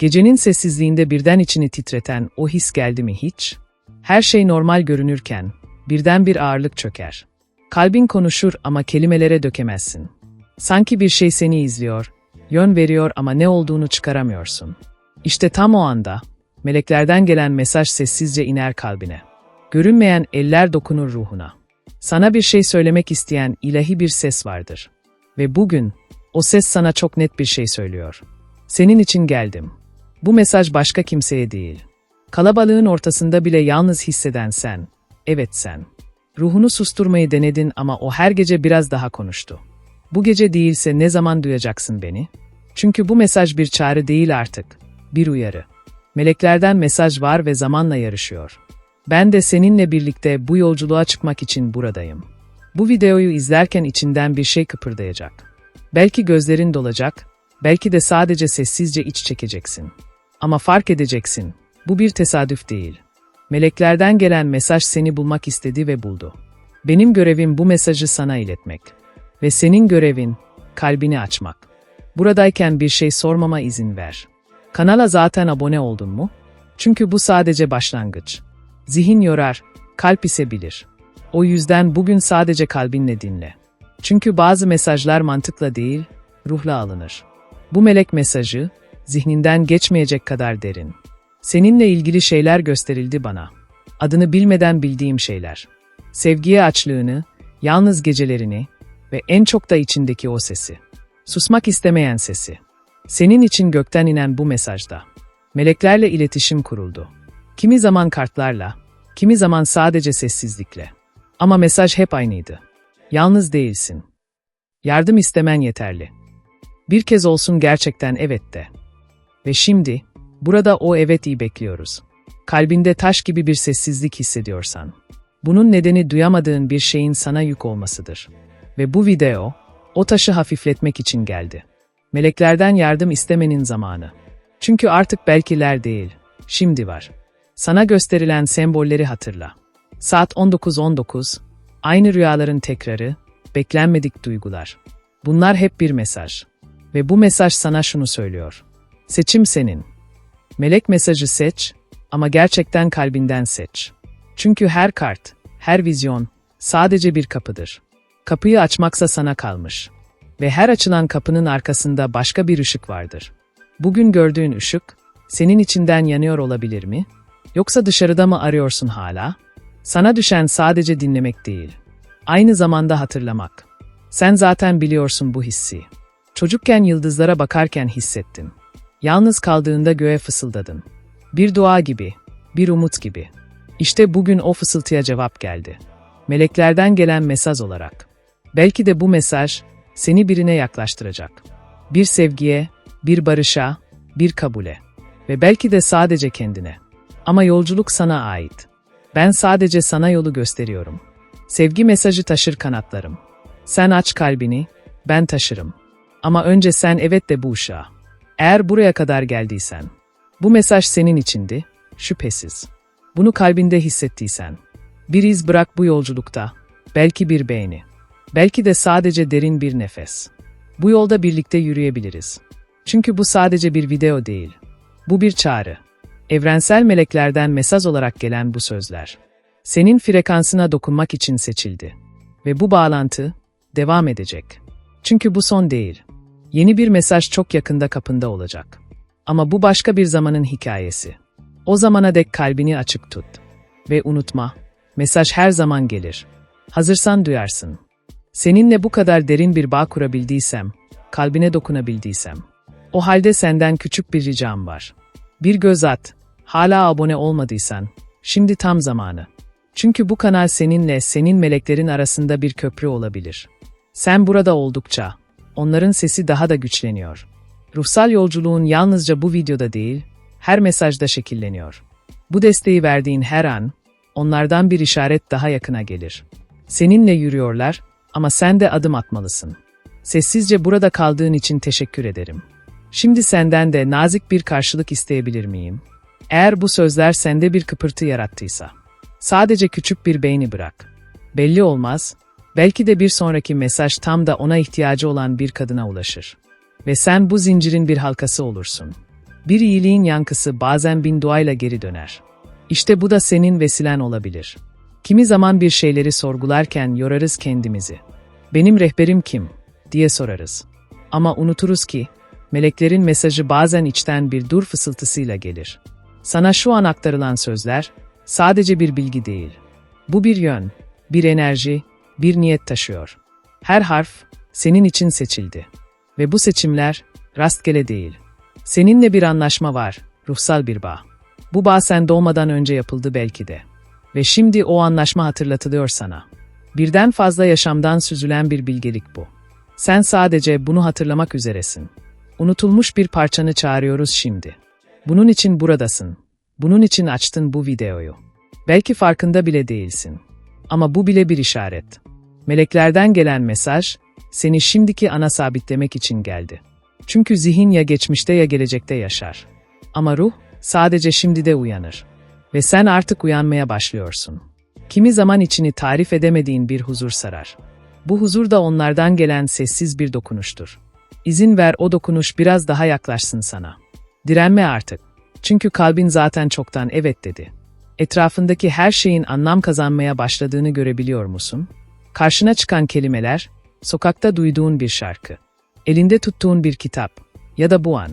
Gecenin sessizliğinde birden içini titreten o his geldi mi hiç? Her şey normal görünürken birden bir ağırlık çöker. Kalbin konuşur ama kelimelere dökemezsin. Sanki bir şey seni izliyor, yön veriyor ama ne olduğunu çıkaramıyorsun. İşte tam o anda meleklerden gelen mesaj sessizce iner kalbine. Görünmeyen eller dokunur ruhuna. Sana bir şey söylemek isteyen ilahi bir ses vardır. Ve bugün o ses sana çok net bir şey söylüyor. Senin için geldim. Bu mesaj başka kimseye değil. Kalabalığın ortasında bile yalnız hisseden sen. Evet sen. Ruhunu susturmayı denedin ama o her gece biraz daha konuştu. Bu gece değilse ne zaman duyacaksın beni? Çünkü bu mesaj bir çağrı değil artık. Bir uyarı. Meleklerden mesaj var ve zamanla yarışıyor. Ben de seninle birlikte bu yolculuğa çıkmak için buradayım. Bu videoyu izlerken içinden bir şey kıpırdayacak. Belki gözlerin dolacak, belki de sadece sessizce iç çekeceksin. Ama fark edeceksin, bu bir tesadüf değil. Meleklerden gelen mesaj seni bulmak istedi ve buldu. Benim görevim bu mesajı sana iletmek. Ve senin görevin, kalbini açmak. Buradayken bir şey sormama izin ver. Kanala zaten abone oldun mu? Çünkü bu sadece başlangıç. Zihin yorar, kalp ise bilir. O yüzden bugün sadece kalbinle dinle. Çünkü bazı mesajlar mantıkla değil, ruhla alınır. Bu melek mesajı, zihninden geçmeyecek kadar derin. Seninle ilgili şeyler gösterildi bana. Adını bilmeden bildiğim şeyler. Sevgiye açlığını, yalnız gecelerini ve en çok da içindeki o sesi. Susmak istemeyen sesi. Senin için gökten inen bu mesajda. Meleklerle iletişim kuruldu. Kimi zaman kartlarla, kimi zaman sadece sessizlikle. Ama mesaj hep aynıydı. Yalnız değilsin. Yardım istemen yeterli. Bir kez olsun gerçekten evet de. Ve şimdi, burada o evet iyi bekliyoruz. Kalbinde taş gibi bir sessizlik hissediyorsan. Bunun nedeni duyamadığın bir şeyin sana yük olmasıdır. Ve bu video, o taşı hafifletmek için geldi. Meleklerden yardım istemenin zamanı. Çünkü artık belkiler değil, şimdi var. Sana gösterilen sembolleri hatırla. Saat 19.19, aynı rüyaların tekrarı, beklenmedik duygular. Bunlar hep bir mesaj. Ve bu mesaj sana şunu söylüyor. Seçim senin. Melek mesajı seç ama gerçekten kalbinden seç. Çünkü her kart, her vizyon sadece bir kapıdır. Kapıyı açmaksa sana kalmış. Ve her açılan kapının arkasında başka bir ışık vardır. Bugün gördüğün ışık, senin içinden yanıyor olabilir mi? Yoksa dışarıda mı arıyorsun hala? Sana düşen sadece dinlemek değil. Aynı zamanda hatırlamak. Sen zaten biliyorsun bu hissi. Çocukken yıldızlara bakarken hissettin. Yalnız kaldığında göğe fısıldadın. Bir dua gibi, bir umut gibi. İşte bugün o fısıltıya cevap geldi. Meleklerden gelen mesaj olarak. Belki de bu mesaj seni birine yaklaştıracak. Bir sevgiye, bir barışa, bir kabule ve belki de sadece kendine. Ama yolculuk sana ait. Ben sadece sana yolu gösteriyorum. Sevgi mesajı taşır kanatlarım. Sen aç kalbini, ben taşırım. Ama önce sen evet de bu uşağa. Eğer buraya kadar geldiysen, bu mesaj senin içindi, şüphesiz. Bunu kalbinde hissettiysen, bir iz bırak bu yolculukta, belki bir beğeni, belki de sadece derin bir nefes. Bu yolda birlikte yürüyebiliriz. Çünkü bu sadece bir video değil. Bu bir çağrı. Evrensel meleklerden mesaj olarak gelen bu sözler. Senin frekansına dokunmak için seçildi. Ve bu bağlantı devam edecek. Çünkü bu son değil. Yeni bir mesaj çok yakında kapında olacak. Ama bu başka bir zamanın hikayesi. O zamana dek kalbini açık tut. Ve unutma, mesaj her zaman gelir. Hazırsan duyarsın. Seninle bu kadar derin bir bağ kurabildiysem, kalbine dokunabildiysem, o halde senden küçük bir ricam var. Bir göz at, hala abone olmadıysan, şimdi tam zamanı. Çünkü bu kanal seninle senin meleklerin arasında bir köprü olabilir. Sen burada oldukça, onların sesi daha da güçleniyor. Ruhsal yolculuğun yalnızca bu videoda değil, her mesajda şekilleniyor. Bu desteği verdiğin her an, onlardan bir işaret daha yakına gelir. Seninle yürüyorlar ama sen de adım atmalısın. Sessizce burada kaldığın için teşekkür ederim. Şimdi senden de nazik bir karşılık isteyebilir miyim? Eğer bu sözler sende bir kıpırtı yarattıysa. Sadece küçük bir beğeni bırak. Belli olmaz, belki de bir sonraki mesaj tam da ona ihtiyacı olan bir kadına ulaşır. Ve sen bu zincirin bir halkası olursun. Bir iyiliğin yankısı bazen bin duayla geri döner. İşte bu da senin vesilen olabilir. Kimi zaman bir şeyleri sorgularken yorarız kendimizi. Benim rehberim kim? diye sorarız. Ama unuturuz ki, meleklerin mesajı bazen içten bir dur fısıltısıyla gelir. Sana şu an aktarılan sözler, sadece bir bilgi değil. Bu bir yön, bir enerji, bir niyet taşıyor. Her harf, senin için seçildi. Ve bu seçimler, rastgele değil. Seninle bir anlaşma var, ruhsal bir bağ. Bu bağ sen doğmadan önce yapıldı belki de. Ve şimdi o anlaşma hatırlatılıyor sana. Birden fazla yaşamdan süzülen bir bilgelik bu. Sen sadece bunu hatırlamak üzeresin. Unutulmuş bir parçanı çağırıyoruz şimdi. Bunun için buradasın. Bunun için açtın bu videoyu. Belki farkında bile değilsin. Ama bu bile bir işaret. Meleklerden gelen mesaj, seni şimdiki ana sabitlemek için geldi. Çünkü zihin ya geçmişte ya gelecekte yaşar. Ama ruh, sadece şimdi de uyanır. Ve sen artık uyanmaya başlıyorsun. Kimi zaman içini tarif edemediğin bir huzur sarar. Bu huzur da onlardan gelen sessiz bir dokunuştur. İzin ver o dokunuş biraz daha yaklaşsın sana. Direnme artık. Çünkü kalbin zaten çoktan evet dedi. Etrafındaki her şeyin anlam kazanmaya başladığını görebiliyor musun? Karşına çıkan kelimeler, sokakta duyduğun bir şarkı, elinde tuttuğun bir kitap ya da bu an.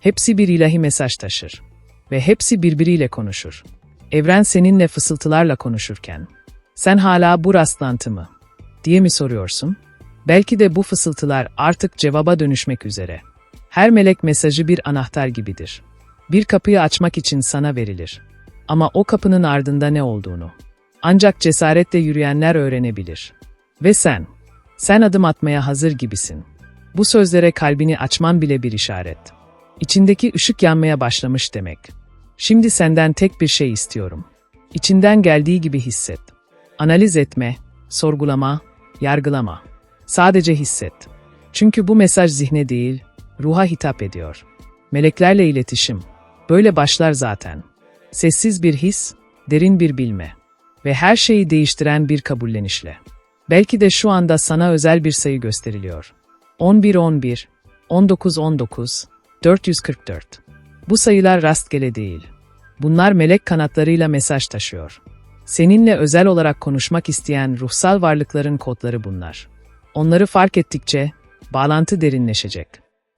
Hepsi bir ilahi mesaj taşır ve hepsi birbiriyle konuşur. Evren seninle fısıltılarla konuşurken, sen hala bu rastlantı mı? diye mi soruyorsun? Belki de bu fısıltılar artık cevaba dönüşmek üzere. Her melek mesajı bir anahtar gibidir. Bir kapıyı açmak için sana verilir. Ama o kapının ardında ne olduğunu ancak cesaretle yürüyenler öğrenebilir. Ve sen, sen adım atmaya hazır gibisin. Bu sözlere kalbini açman bile bir işaret. İçindeki ışık yanmaya başlamış demek. Şimdi senden tek bir şey istiyorum. İçinden geldiği gibi hisset. Analiz etme, sorgulama, yargılama. Sadece hisset. Çünkü bu mesaj zihne değil, ruha hitap ediyor. Meleklerle iletişim. Böyle başlar zaten. Sessiz bir his, derin bir bilme ve her şeyi değiştiren bir kabullenişle. Belki de şu anda sana özel bir sayı gösteriliyor. 11 11 19 19 444. Bu sayılar rastgele değil. Bunlar melek kanatlarıyla mesaj taşıyor. Seninle özel olarak konuşmak isteyen ruhsal varlıkların kodları bunlar. Onları fark ettikçe bağlantı derinleşecek.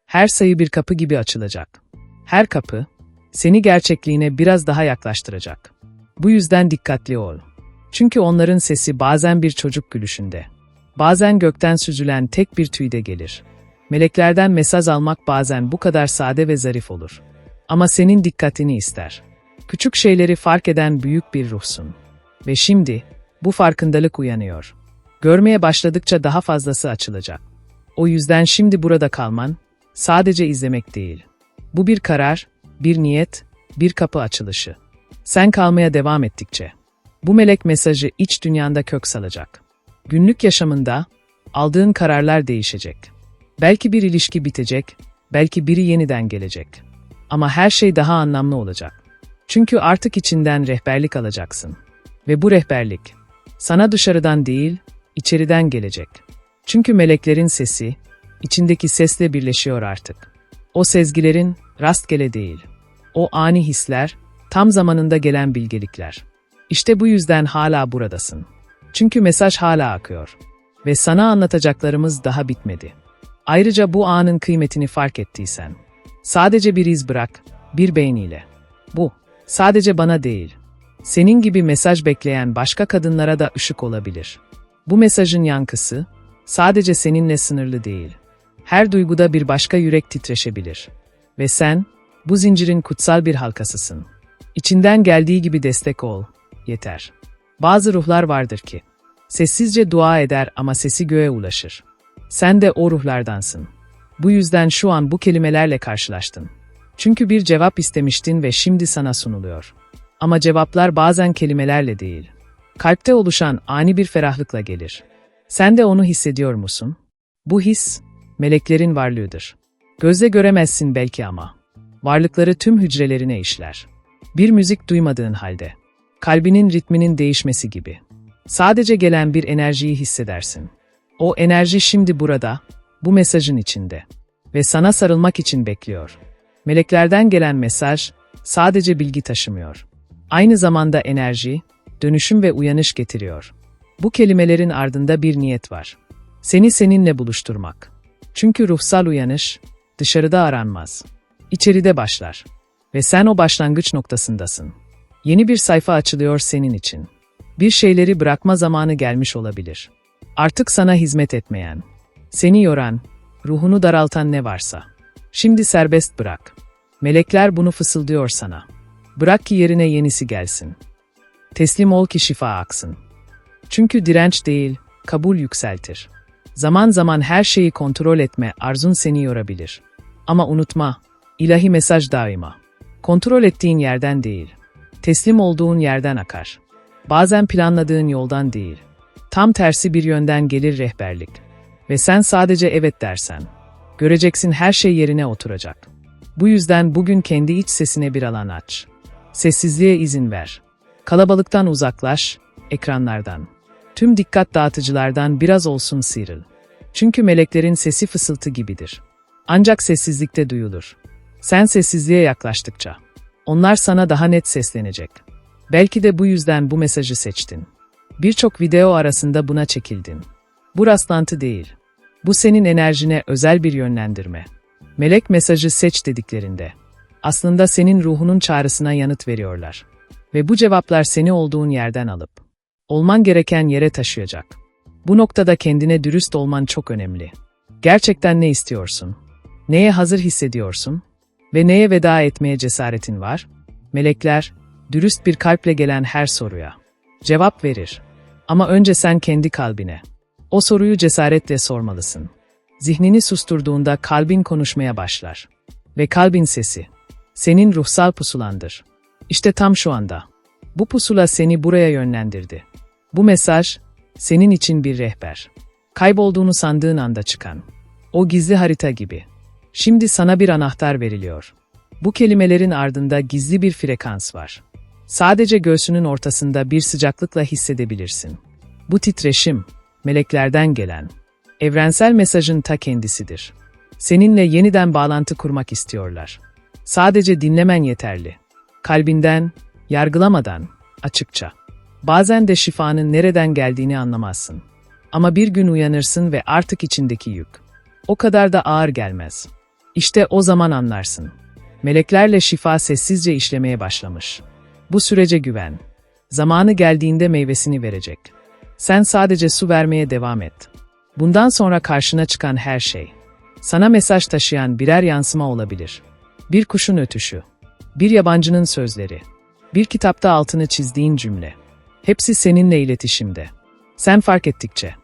Her sayı bir kapı gibi açılacak. Her kapı seni gerçekliğine biraz daha yaklaştıracak. Bu yüzden dikkatli ol. Çünkü onların sesi bazen bir çocuk gülüşünde, bazen gökten süzülen tek bir tüyde gelir. Meleklerden mesaj almak bazen bu kadar sade ve zarif olur. Ama senin dikkatini ister. Küçük şeyleri fark eden büyük bir ruhsun. Ve şimdi bu farkındalık uyanıyor. Görmeye başladıkça daha fazlası açılacak. O yüzden şimdi burada kalman sadece izlemek değil. Bu bir karar, bir niyet, bir kapı açılışı. Sen kalmaya devam ettikçe bu melek mesajı iç dünyanda kök salacak. Günlük yaşamında aldığın kararlar değişecek. Belki bir ilişki bitecek, belki biri yeniden gelecek. Ama her şey daha anlamlı olacak. Çünkü artık içinden rehberlik alacaksın. Ve bu rehberlik sana dışarıdan değil, içeriden gelecek. Çünkü meleklerin sesi içindeki sesle birleşiyor artık. O sezgilerin rastgele değil. O ani hisler, tam zamanında gelen bilgelikler. İşte bu yüzden hala buradasın. Çünkü mesaj hala akıyor. Ve sana anlatacaklarımız daha bitmedi. Ayrıca bu anın kıymetini fark ettiysen, sadece bir iz bırak, bir beğeniyle. Bu, sadece bana değil, senin gibi mesaj bekleyen başka kadınlara da ışık olabilir. Bu mesajın yankısı, sadece seninle sınırlı değil. Her duyguda bir başka yürek titreşebilir. Ve sen, bu zincirin kutsal bir halkasısın. İçinden geldiği gibi destek ol, yeter. Bazı ruhlar vardır ki, sessizce dua eder ama sesi göğe ulaşır. Sen de o ruhlardansın. Bu yüzden şu an bu kelimelerle karşılaştın. Çünkü bir cevap istemiştin ve şimdi sana sunuluyor. Ama cevaplar bazen kelimelerle değil. Kalpte oluşan ani bir ferahlıkla gelir. Sen de onu hissediyor musun? Bu his, meleklerin varlığıdır. Gözle göremezsin belki ama. Varlıkları tüm hücrelerine işler. Bir müzik duymadığın halde. Kalbinin ritminin değişmesi gibi. Sadece gelen bir enerjiyi hissedersin. O enerji şimdi burada, bu mesajın içinde. Ve sana sarılmak için bekliyor. Meleklerden gelen mesaj sadece bilgi taşımıyor. Aynı zamanda enerji, dönüşüm ve uyanış getiriyor. Bu kelimelerin ardında bir niyet var. Seni seninle buluşturmak. Çünkü ruhsal uyanış dışarıda aranmaz. İçeride başlar. Ve sen o başlangıç noktasındasın. Yeni bir sayfa açılıyor senin için. Bir şeyleri bırakma zamanı gelmiş olabilir. Artık sana hizmet etmeyen, seni yoran, ruhunu daraltan ne varsa. Şimdi serbest bırak. Melekler bunu fısıldıyor sana. Bırak ki yerine yenisi gelsin. Teslim ol ki şifa aksın. Çünkü direnç değil, kabul yükseltir. Zaman zaman her şeyi kontrol etme arzun seni yorabilir. Ama unutma, ilahi mesaj daima. Kontrol ettiğin yerden değil, teslim olduğun yerden akar. Bazen planladığın yoldan değil, tam tersi bir yönden gelir rehberlik. Ve sen sadece evet dersen, göreceksin her şey yerine oturacak. Bu yüzden bugün kendi iç sesine bir alan aç. Sessizliğe izin ver. Kalabalıktan uzaklaş, ekranlardan. Tüm dikkat dağıtıcılardan biraz olsun sıyrıl. Çünkü meleklerin sesi fısıltı gibidir. Ancak sessizlikte duyulur. Sen sessizliğe yaklaştıkça. Onlar sana daha net seslenecek. Belki de bu yüzden bu mesajı seçtin. Birçok video arasında buna çekildin. Bu rastlantı değil. Bu senin enerjine özel bir yönlendirme. Melek mesajı seç dediklerinde. Aslında senin ruhunun çağrısına yanıt veriyorlar. Ve bu cevaplar seni olduğun yerden alıp, olman gereken yere taşıyacak. Bu noktada kendine dürüst olman çok önemli. Gerçekten ne istiyorsun? Neye hazır hissediyorsun? Ve neye veda etmeye cesaretin var? Melekler, dürüst bir kalple gelen her soruya cevap verir. Ama önce sen kendi kalbine. O soruyu cesaretle sormalısın. Zihnini susturduğunda kalbin konuşmaya başlar. Ve kalbin sesi, senin ruhsal pusulandır. İşte tam şu anda. Bu pusula seni buraya yönlendirdi. Bu mesaj, senin için bir rehber. Kaybolduğunu sandığın anda çıkan. O gizli harita gibi. Şimdi sana bir anahtar veriliyor. Bu kelimelerin ardında gizli bir frekans var. Sadece göğsünün ortasında bir sıcaklıkla hissedebilirsin. Bu titreşim, meleklerden gelen, evrensel mesajın ta kendisidir. Seninle yeniden bağlantı kurmak istiyorlar. Sadece dinlemen yeterli. Kalbinden, yargılamadan, açıkça. Bazen de şifanın nereden geldiğini anlamazsın. Ama bir gün uyanırsın ve artık içindeki yük. O kadar da ağır gelmez. İşte o zaman anlarsın. Meleklerle şifa sessizce işlemeye başlamış. Bu sürece güven. Zamanı geldiğinde meyvesini verecek. Sen sadece su vermeye devam et. Bundan sonra karşına çıkan her şey, sana mesaj taşıyan birer yansıma olabilir. Bir kuşun ötüşü, bir yabancının sözleri, bir kitapta altını çizdiğin cümle. Hepsi seninle iletişimde. Sen fark ettikçe,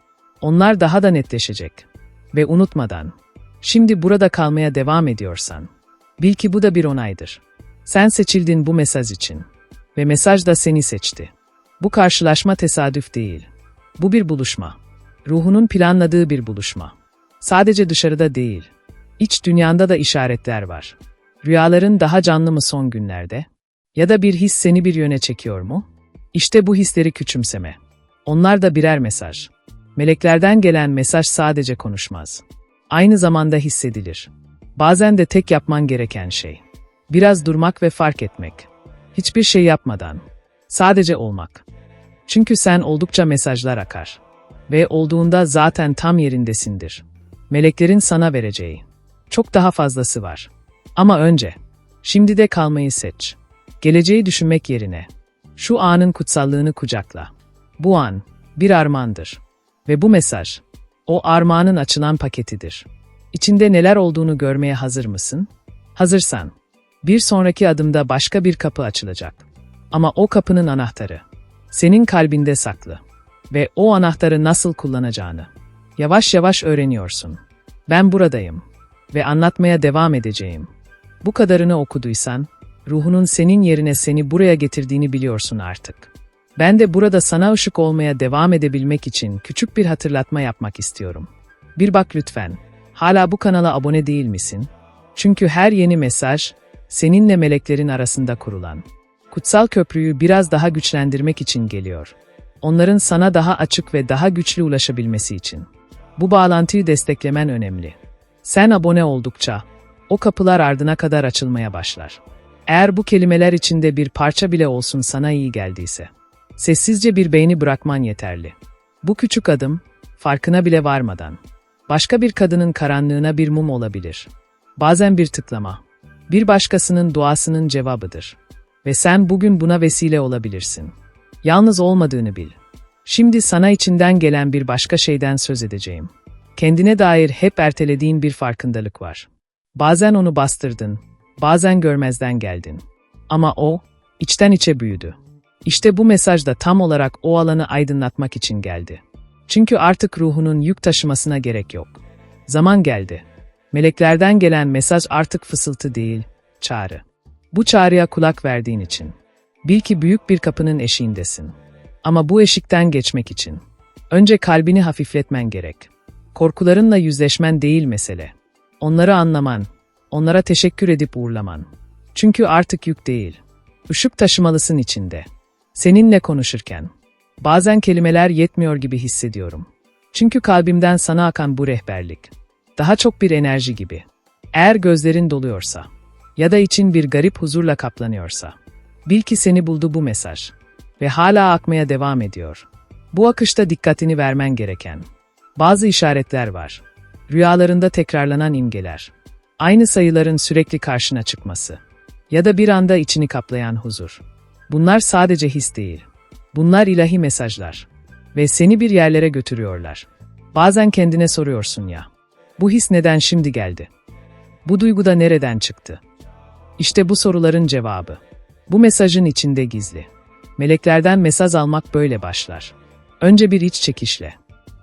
onlar daha da netleşecek. Ve unutmadan, şimdi burada kalmaya devam ediyorsan, bil ki bu da bir onaydır. Sen seçildin bu mesaj için. Ve mesaj da seni seçti. Bu karşılaşma tesadüf değil. Bu bir buluşma. Ruhunun planladığı bir buluşma. Sadece dışarıda değil, iç dünyanda da işaretler var. Rüyaların daha canlı mı son günlerde? Ya da bir his seni bir yöne çekiyor mu? İşte bu hisleri küçümseme. Onlar da birer mesaj. Meleklerden gelen mesaj sadece konuşmaz. Aynı zamanda hissedilir. Bazen de tek yapman gereken şey. Biraz durmak ve fark etmek. Hiçbir şey yapmadan. Sadece olmak. Çünkü sen oldukça mesajlar akar. Ve olduğunda zaten tam yerindesindir. Meleklerin sana vereceği. Çok daha fazlası var. Ama önce, şimdi de kalmayı seç. Geleceği düşünmek yerine, şu anın kutsallığını kucakla. Bu an, bir armağandır. Ve bu mesaj, o armağanın açılan paketidir. İçinde neler olduğunu görmeye hazır mısın? Hazırsan, bir sonraki adımda başka bir kapı açılacak. Ama o kapının anahtarı, senin kalbinde saklı. Ve o anahtarı nasıl kullanacağını, yavaş yavaş öğreniyorsun. Ben buradayım ve anlatmaya devam edeceğim. Bu kadarını okuduysan, ruhunun senin yerine seni buraya getirdiğini biliyorsun artık. Ben de burada sana ışık olmaya devam edebilmek için küçük bir hatırlatma yapmak istiyorum. Bir bak lütfen. Hala bu kanala abone değil misin? Çünkü her yeni mesaj, seninle meleklerin arasında kurulan, kutsal köprüyü biraz daha güçlendirmek için geliyor. Onların sana daha açık ve daha güçlü ulaşabilmesi için. Bu bağlantıyı desteklemen önemli. Sen abone oldukça, o kapılar ardına kadar açılmaya başlar. Eğer bu kelimeler içinde bir parça bile olsun sana iyi geldiyse, sessizce bir beyni bırakman yeterli. Bu küçük adım, farkına bile varmadan, başka bir kadının karanlığına bir mum olabilir. Bazen bir tıklama, bir başkasının duasının cevabıdır. Ve sen bugün buna vesile olabilirsin. Yalnız olmadığını bil. Şimdi sana içinden gelen bir başka şeyden söz edeceğim. Kendine dair hep ertelediğin bir farkındalık var. Bazen onu bastırdın, bazen görmezden geldin. Ama o, içten içe büyüdü. İşte bu mesaj da tam olarak o alanı aydınlatmak için geldi. Çünkü artık ruhunun yük taşımasına gerek yok. Zaman geldi. Meleklerden gelen mesaj artık fısıltı değil, çağrı. Bu çağrıya kulak verdiğin için. Bil ki büyük bir kapının eşiğindesin. Ama bu eşikten geçmek için. Önce kalbini hafifletmen gerek. Korkularınla yüzleşmen değil mesele. Onları anlaman, onlara teşekkür edip uğurlaman. Çünkü artık yük değil. Işık taşımalısın içinde. Seninle konuşurken. Bazen kelimeler yetmiyor gibi hissediyorum. Çünkü kalbimden sana akan bu rehberlik. Daha çok bir enerji gibi. Eğer gözlerin doluyorsa ya da için bir garip huzurla kaplanıyorsa, bil ki seni buldu bu mesaj ve hala akmaya devam ediyor. Bu akışta dikkatini vermen gereken bazı işaretler var. Rüyalarında tekrarlanan imgeler, aynı sayıların sürekli karşına çıkması ya da bir anda içini kaplayan huzur. Bunlar sadece his değil. Bunlar ilahi mesajlar ve seni bir yerlere götürüyorlar. Bazen kendine soruyorsun ya. Bu his neden şimdi geldi? Bu duygu da nereden çıktı? İşte bu soruların cevabı. Bu mesajın içinde gizli. Meleklerden mesaj almak böyle başlar. Önce bir iç çekişle,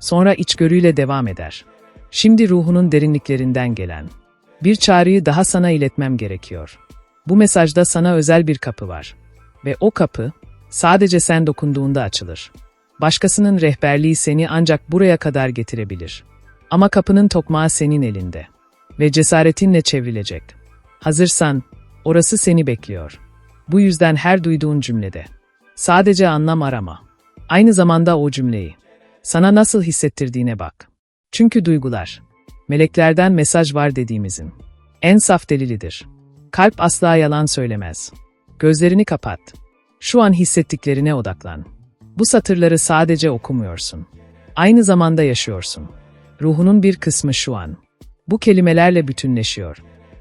sonra içgörüyle devam eder. Şimdi ruhunun derinliklerinden gelen bir çağrıyı daha sana iletmem gerekiyor. Bu mesajda sana özel bir kapı var ve o kapı sadece sen dokunduğunda açılır. Başkasının rehberliği seni ancak buraya kadar getirebilir. Ama kapının tokmağı senin elinde ve cesaretinle çevrilecek. Hazırsan Orası seni bekliyor. Bu yüzden her duyduğun cümlede sadece anlam arama. Aynı zamanda o cümleyi sana nasıl hissettirdiğine bak. Çünkü duygular meleklerden mesaj var dediğimizin en saf delilidir. Kalp asla yalan söylemez. Gözlerini kapat. Şu an hissettiklerine odaklan. Bu satırları sadece okumuyorsun. Aynı zamanda yaşıyorsun. Ruhunun bir kısmı şu an. Bu kelimelerle bütünleşiyor.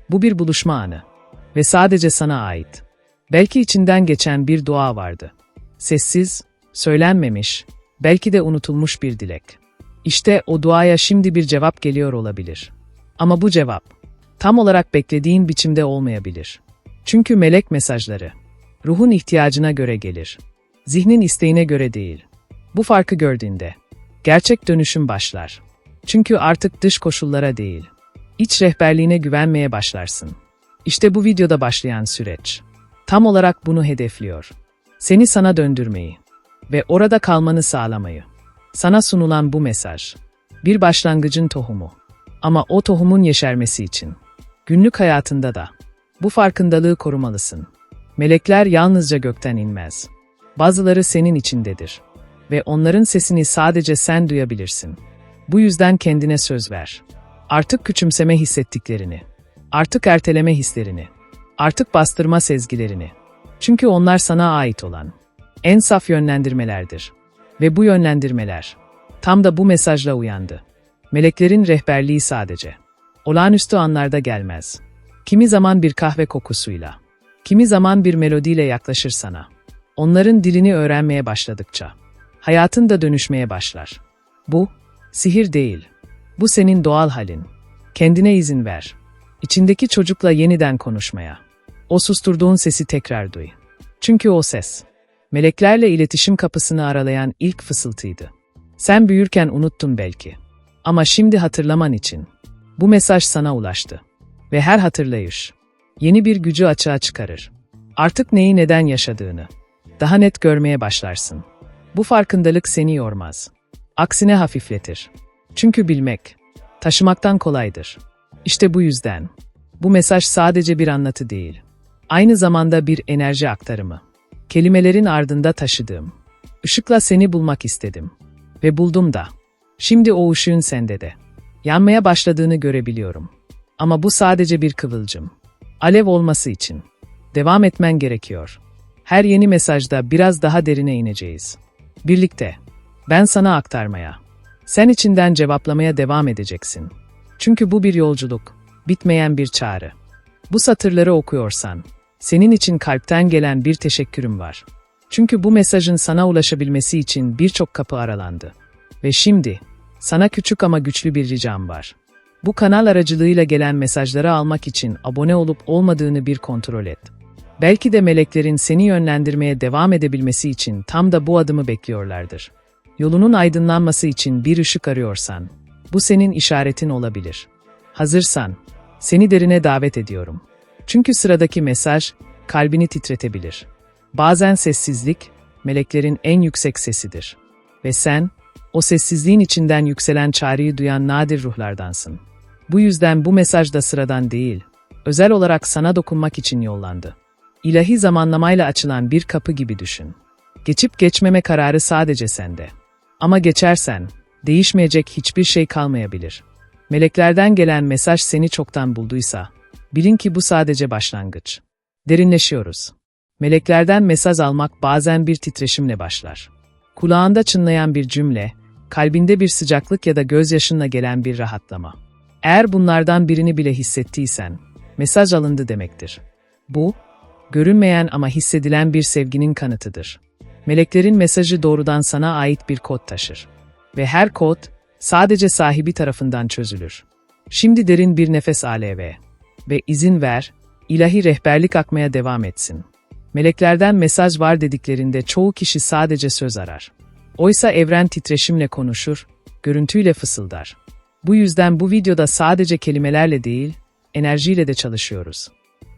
Bu bir buluşma anı. Ve sadece sana ait. Belki içinden geçen bir dua vardı. Sessiz, söylenmemiş, belki de unutulmuş bir dilek. İşte o duaya şimdi bir cevap geliyor olabilir. Ama bu cevap, tam olarak beklediğin biçimde olmayabilir. Çünkü melek mesajları, ruhun ihtiyacına göre gelir. Zihnin isteğine göre değil. Bu farkı gördüğünde, gerçek dönüşüm başlar. Çünkü artık dış koşullara değil, iç rehberliğine güvenmeye başlarsın. İşte bu videoda başlayan süreç. Tam olarak bunu hedefliyor. Seni sana döndürmeyi ve orada kalmanı sağlamayı. Sana sunulan bu mesaj. Bir başlangıcın tohumu. Ama o tohumun yeşermesi için. Günlük hayatında da. Bu farkındalığı korumalısın. Melekler yalnızca gökten inmez. Bazıları senin içindedir. Ve onların sesini sadece sen duyabilirsin. Bu yüzden kendine söz ver. Artık küçümseme hissettiklerini Artık erteleme hislerini. Artık bastırma sezgilerini. Çünkü onlar sana ait olan en saf yönlendirmelerdir. Ve bu yönlendirmeler tam da bu mesajla uyandı. Meleklerin rehberliği sadece olağanüstü anlarda gelmez. Kimi zaman bir kahve kokusuyla, kimi zaman bir melodiyle yaklaşır sana. Onların dilini öğrenmeye başladıkça hayatın da dönüşmeye başlar. Bu sihir değil. Bu senin doğal halin. Kendine izin ver. İçindeki çocukla yeniden konuşmaya. O susturduğun sesi tekrar duy. Çünkü o ses, meleklerle iletişim kapısını aralayan ilk fısıltıydı. Sen büyürken unuttun belki. Ama şimdi hatırlaman için. Bu mesaj sana ulaştı. Ve her hatırlayış, yeni bir gücü açığa çıkarır. Artık neyi neden yaşadığını, daha net görmeye başlarsın. Bu farkındalık seni yormaz. Aksine hafifletir. Çünkü bilmek, taşımaktan kolaydır. İşte bu yüzden. Bu mesaj sadece bir anlatı değil. Aynı zamanda bir enerji aktarımı. Kelimelerin ardında taşıdığım. Işıkla seni bulmak istedim. Ve buldum da. Şimdi o ışığın sende de. Yanmaya başladığını görebiliyorum. Ama bu sadece bir kıvılcım. Alev olması için. Devam etmen gerekiyor. Her yeni mesajda biraz daha derine ineceğiz. Birlikte. Ben sana aktarmaya. Sen içinden cevaplamaya devam edeceksin. Çünkü bu bir yolculuk, bitmeyen bir çağrı. Bu satırları okuyorsan, senin için kalpten gelen bir teşekkürüm var. Çünkü bu mesajın sana ulaşabilmesi için birçok kapı aralandı. Ve şimdi, sana küçük ama güçlü bir ricam var. Bu kanal aracılığıyla gelen mesajları almak için abone olup olmadığını bir kontrol et. Belki de meleklerin seni yönlendirmeye devam edebilmesi için tam da bu adımı bekliyorlardır. Yolunun aydınlanması için bir ışık arıyorsan, bu senin işaretin olabilir. Hazırsan, seni derine davet ediyorum. Çünkü sıradaki mesaj kalbini titretebilir. Bazen sessizlik, meleklerin en yüksek sesidir. Ve sen, o sessizliğin içinden yükselen çağrıyı duyan nadir ruhlardansın. Bu yüzden bu mesaj da sıradan değil, özel olarak sana dokunmak için yollandı. İlahi zamanlamayla açılan bir kapı gibi düşün. Geçip geçmeme kararı sadece sende. Ama geçersen, değişmeyecek hiçbir şey kalmayabilir. Meleklerden gelen mesaj seni çoktan bulduysa, bilin ki bu sadece başlangıç. Derinleşiyoruz. Meleklerden mesaj almak bazen bir titreşimle başlar. Kulağında çınlayan bir cümle, kalbinde bir sıcaklık ya da gözyaşınla gelen bir rahatlama. Eğer bunlardan birini bile hissettiysen, mesaj alındı demektir. Bu, görünmeyen ama hissedilen bir sevginin kanıtıdır. Meleklerin mesajı doğrudan sana ait bir kod taşır. Ve her kod, sadece sahibi tarafından çözülür. Şimdi derin bir nefes al ve ve izin ver, ilahi rehberlik akmaya devam etsin. Meleklerden mesaj var dediklerinde çoğu kişi sadece söz arar. Oysa evren titreşimle konuşur, görüntüyle fısıldar. Bu yüzden bu videoda sadece kelimelerle değil, enerjiyle de çalışıyoruz.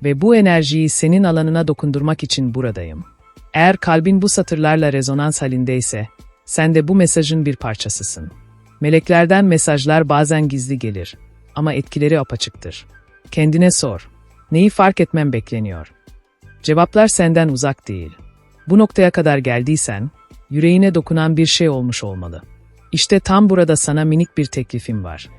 Ve bu enerjiyi senin alanına dokundurmak için buradayım. Eğer kalbin bu satırlarla rezonans halindeyse, sen de bu mesajın bir parçasısın. Meleklerden mesajlar bazen gizli gelir ama etkileri apaçıktır. Kendine sor. Neyi fark etmem bekleniyor? Cevaplar senden uzak değil. Bu noktaya kadar geldiysen, yüreğine dokunan bir şey olmuş olmalı. İşte tam burada sana minik bir teklifim var.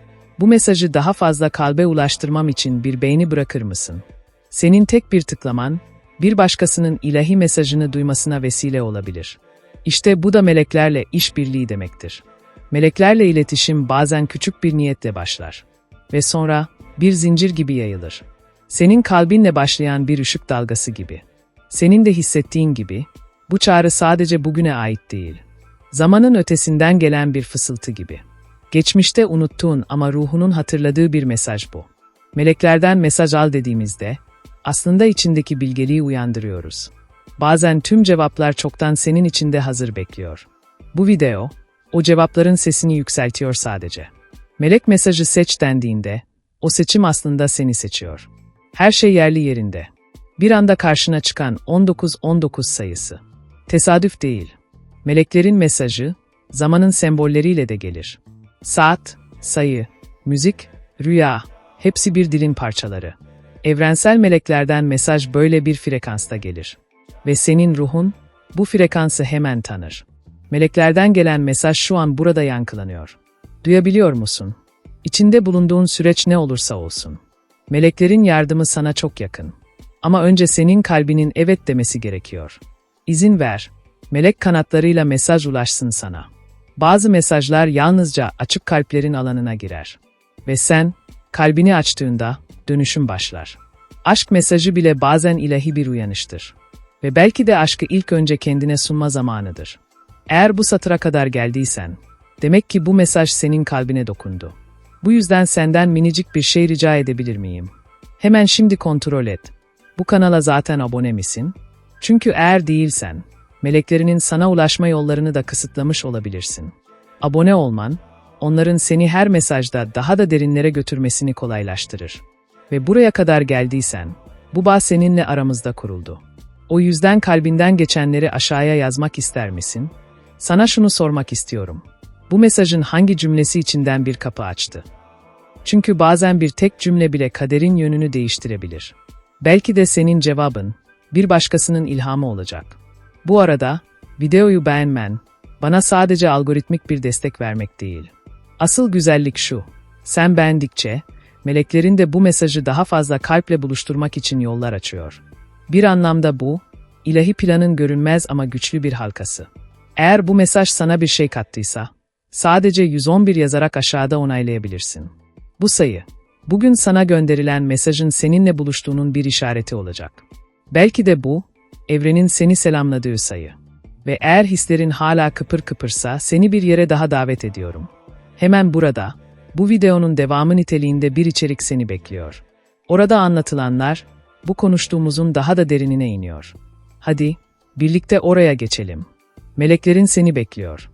Bu mesajı daha fazla kalbe ulaştırmam için bir beğeni bırakır mısın? Senin tek bir tıklaman, bir başkasının ilahi mesajını duymasına vesile olabilir. İşte bu da meleklerle işbirliği demektir. Meleklerle iletişim bazen küçük bir niyetle başlar ve sonra bir zincir gibi yayılır. Senin kalbinle başlayan bir ışık dalgası gibi. Senin de hissettiğin gibi, bu çağrı sadece bugüne ait değil. Zamanın ötesinden gelen bir fısıltı gibi. Geçmişte unuttuğun ama ruhunun hatırladığı bir mesaj bu. Meleklerden mesaj al dediğimizde, aslında içindeki bilgeliği uyandırıyoruz. Bazen tüm cevaplar çoktan senin içinde hazır bekliyor. Bu video, o cevapların sesini yükseltiyor sadece. Melek mesajı seç dendiğinde, o seçim aslında seni seçiyor. Her şey yerli yerinde. Bir anda karşına çıkan 19-19 sayısı. Tesadüf değil. Meleklerin mesajı, zamanın sembolleriyle de gelir. Saat, sayı, müzik, rüya, hepsi bir dilin parçaları. Evrensel meleklerden mesaj böyle bir frekansta gelir. Ve senin ruhun, bu frekansı hemen tanır. Meleklerden gelen mesaj şu an burada yankılanıyor. Duyabiliyor musun? İçinde bulunduğun süreç ne olursa olsun. Meleklerin yardımı sana çok yakın. Ama önce senin kalbinin evet demesi gerekiyor. İzin ver. Melek kanatlarıyla mesaj ulaşsın sana. Bazı mesajlar yalnızca açık kalplerin alanına girer. Ve sen, kalbini açtığında dönüşüm başlar. Aşk mesajı bile bazen ilahi bir uyanıştır. Ve belki de aşkı ilk önce kendine sunma zamanıdır. Eğer bu satıra kadar geldiysen, demek ki bu mesaj senin kalbine dokundu. Bu yüzden senden minicik bir şey rica edebilir miyim? Hemen şimdi kontrol et. Bu kanala zaten abone misin? Çünkü eğer değilsen, meleklerinin sana ulaşma yollarını da kısıtlamış olabilirsin. Abone olman, onların seni her mesajda daha da derinlere götürmesini kolaylaştırır. Ve buraya kadar geldiysen, bu bağ seninle aramızda kuruldu. O yüzden kalbinden geçenleri aşağıya yazmak ister misin? Sana şunu sormak istiyorum. Bu mesajın hangi cümlesi içinden bir kapı açtı? Çünkü bazen bir tek cümle bile kaderin yönünü değiştirebilir. Belki de senin cevabın bir başkasının ilhamı olacak. Bu arada videoyu beğenmen bana sadece algoritmik bir destek vermek değil. Asıl güzellik şu. Sen beğendikçe meleklerin de bu mesajı daha fazla kalple buluşturmak için yollar açıyor. Bir anlamda bu, ilahi planın görünmez ama güçlü bir halkası. Eğer bu mesaj sana bir şey kattıysa, sadece 111 yazarak aşağıda onaylayabilirsin. Bu sayı, bugün sana gönderilen mesajın seninle buluştuğunun bir işareti olacak. Belki de bu, evrenin seni selamladığı sayı. Ve eğer hislerin hala kıpır kıpırsa seni bir yere daha davet ediyorum. Hemen burada, bu videonun devamı niteliğinde bir içerik seni bekliyor. Orada anlatılanlar, bu konuştuğumuzun daha da derinine iniyor. Hadi, birlikte oraya geçelim. Meleklerin seni bekliyor.